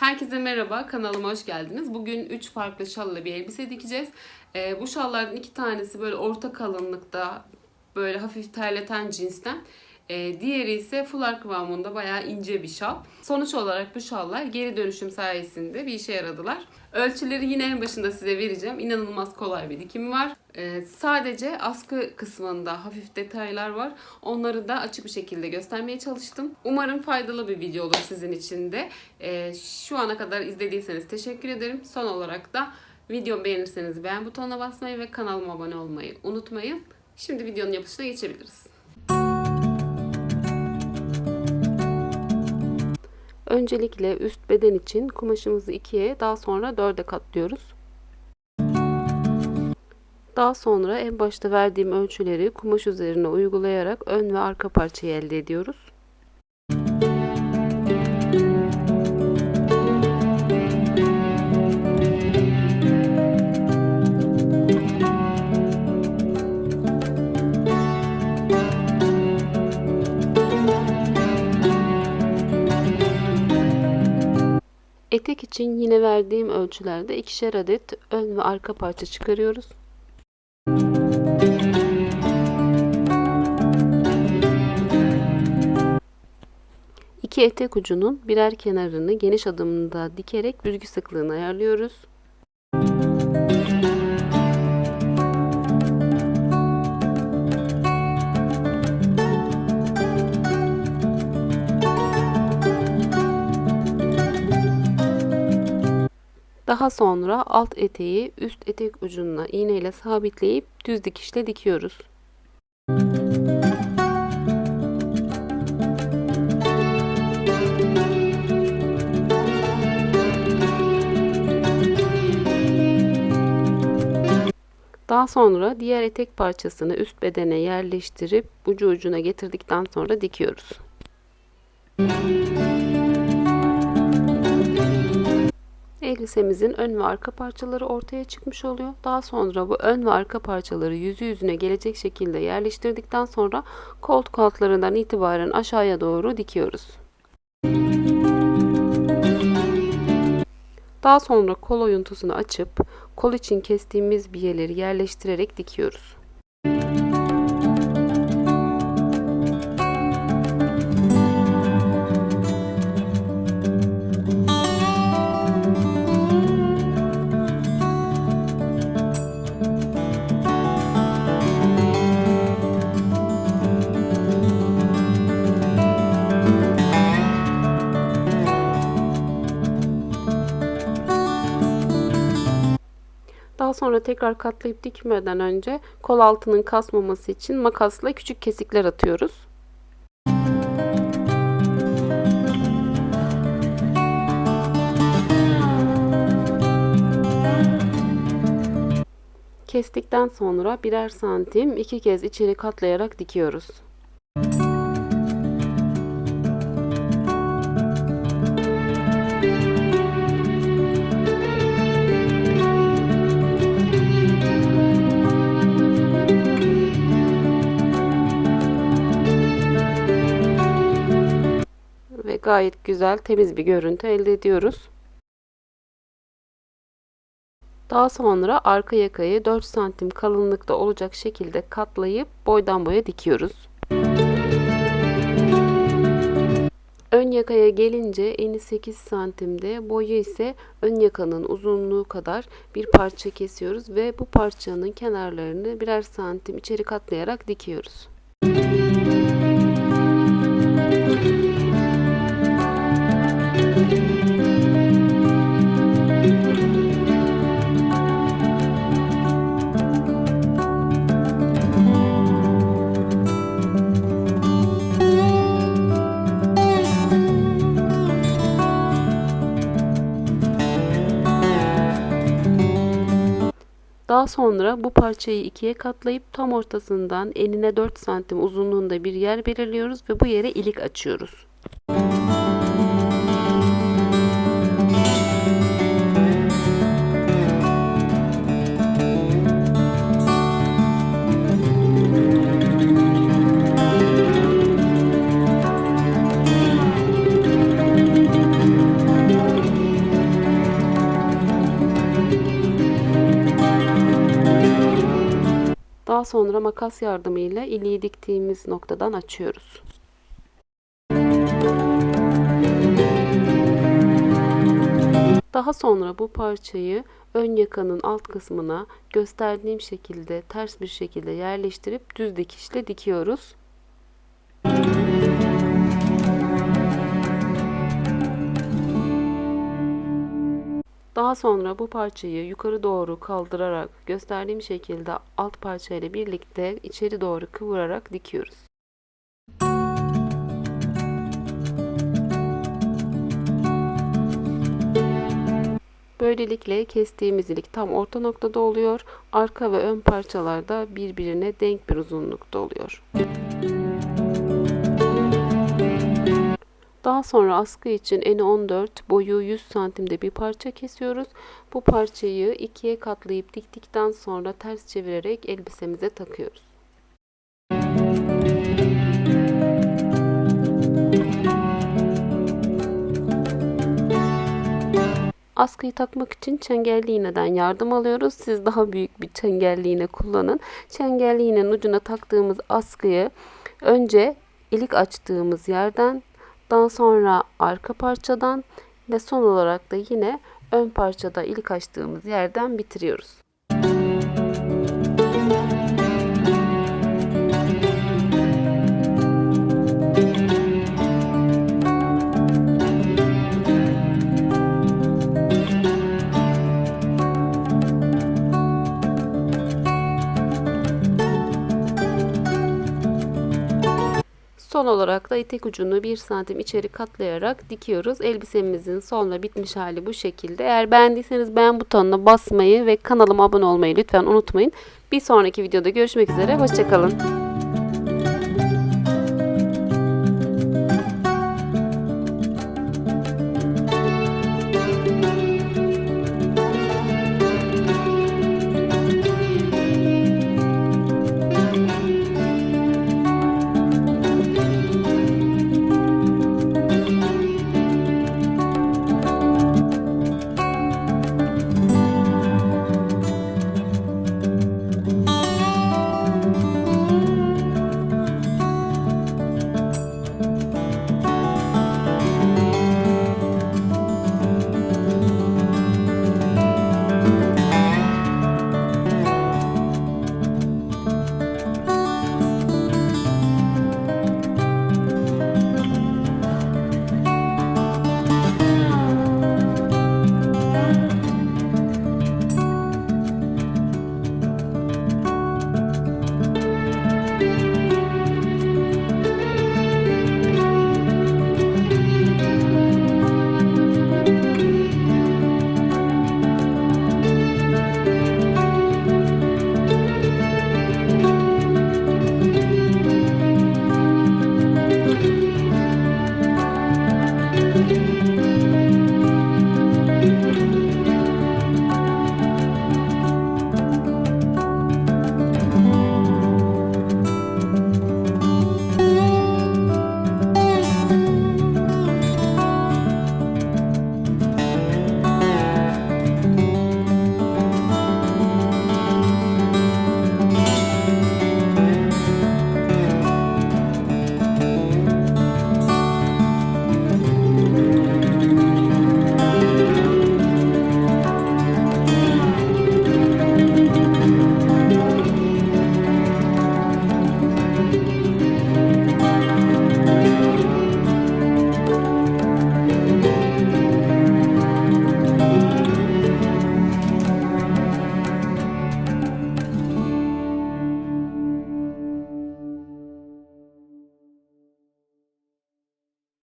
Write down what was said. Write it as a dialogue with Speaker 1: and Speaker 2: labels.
Speaker 1: Herkese merhaba, kanalıma hoş geldiniz. Bugün 3 farklı şalla bir elbise dikeceğiz. Ee, bu şallardan iki tanesi böyle orta kalınlıkta, böyle hafif terleten cinsten. Ee, diğeri ise fular kıvamında bayağı ince bir şal. Sonuç olarak bu şallar geri dönüşüm sayesinde bir işe yaradılar. Ölçüleri yine en başında size vereceğim. İnanılmaz kolay bir dikimi var. Ee, sadece askı kısmında hafif detaylar var. Onları da açık bir şekilde göstermeye çalıştım. Umarım faydalı bir video olur sizin için de. Ee, şu ana kadar izlediyseniz teşekkür ederim. Son olarak da videomu beğenirseniz beğen butonuna basmayı ve kanalıma abone olmayı unutmayın. Şimdi videonun yapışına geçebiliriz. Öncelikle üst beden için kumaşımızı ikiye daha sonra dörde katlıyoruz. Daha sonra en başta verdiğim ölçüleri kumaş üzerine uygulayarak ön ve arka parçayı elde ediyoruz. Etek için yine verdiğim ölçülerde ikişer adet ön ve arka parça çıkarıyoruz. İki etek ucunun birer kenarını geniş adımında dikerek büzgü sıklığını ayarlıyoruz. Daha sonra alt eteği üst etek ucuna iğne ile sabitleyip düz dikişle dikiyoruz. Daha sonra diğer etek parçasını üst bedene yerleştirip ucu ucuna getirdikten sonra dikiyoruz. Elbisemizin ön ve arka parçaları ortaya çıkmış oluyor. Daha sonra bu ön ve arka parçaları yüzü yüzüne gelecek şekilde yerleştirdikten sonra koltuk altlarından itibaren aşağıya doğru dikiyoruz. Daha sonra kol oyuntusunu açıp kol için kestiğimiz biyeleri yerleştirerek dikiyoruz. Daha sonra tekrar katlayıp dikmeden önce kol altının kasmaması için makasla küçük kesikler atıyoruz. Kestikten sonra birer santim iki kez içeri katlayarak dikiyoruz. Gayet güzel temiz bir görüntü elde ediyoruz. Daha sonra arka yakayı 4 santim kalınlıkta olacak şekilde katlayıp boydan boya dikiyoruz. Ön yakaya gelince eni 8 santimde, boyu ise ön yakanın uzunluğu kadar bir parça kesiyoruz ve bu parçanın kenarlarını birer santim içeri katlayarak dikiyoruz. Daha sonra bu parçayı ikiye katlayıp tam ortasından enine 4 santim uzunluğunda bir yer belirliyoruz ve bu yere ilik açıyoruz. Sonra makas yardımıyla iliği diktiğimiz noktadan açıyoruz. Daha sonra bu parçayı ön yakanın alt kısmına gösterdiğim şekilde ters bir şekilde yerleştirip düz dikişle dikiyoruz. Daha sonra bu parçayı yukarı doğru kaldırarak gösterdiğim şekilde alt parçayla birlikte içeri doğru kıvırarak dikiyoruz. Böylelikle kestiğimiz ilik tam orta noktada oluyor. Arka ve ön parçalar da birbirine denk bir uzunlukta oluyor. Daha sonra askı için eni 14, boyu 100 santimde bir parça kesiyoruz. Bu parçayı ikiye katlayıp diktikten sonra ters çevirerek elbisemize takıyoruz. Askıyı takmak için çengelli iğneden yardım alıyoruz. Siz daha büyük bir çengelli iğne kullanın. Çengelli iğnenin ucuna taktığımız askıyı önce ilik açtığımız yerden daha sonra arka parçadan ve son olarak da yine ön parçada ilik açtığımız yerden bitiriyoruz. Son olarak da etek ucunu 1 santim içeri katlayarak dikiyoruz. Elbisemizin sonla bitmiş hali bu şekilde. Eğer beğendiyseniz beğen butonuna basmayı ve kanalıma abone olmayı lütfen unutmayın. Bir sonraki videoda görüşmek üzere. Hoşçakalın.